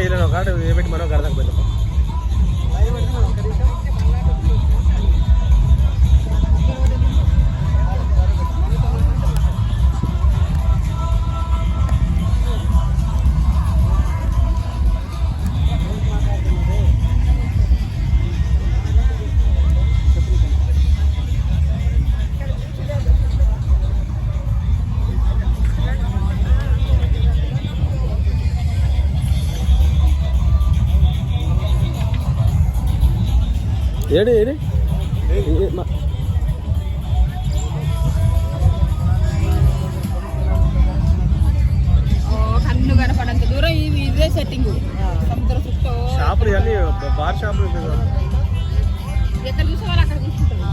చేయలేను కాబట్టి ఏమిటి? మనం గడదకు పోయినాం ఏడు ఏడు? కన్ను కనపడంత దూరం ఇది సెట్టింగ్ సముద్ర చుట్టూ షాపులు బార్ షాపులు ఇతను అక్కడ కూర్చుంటారు.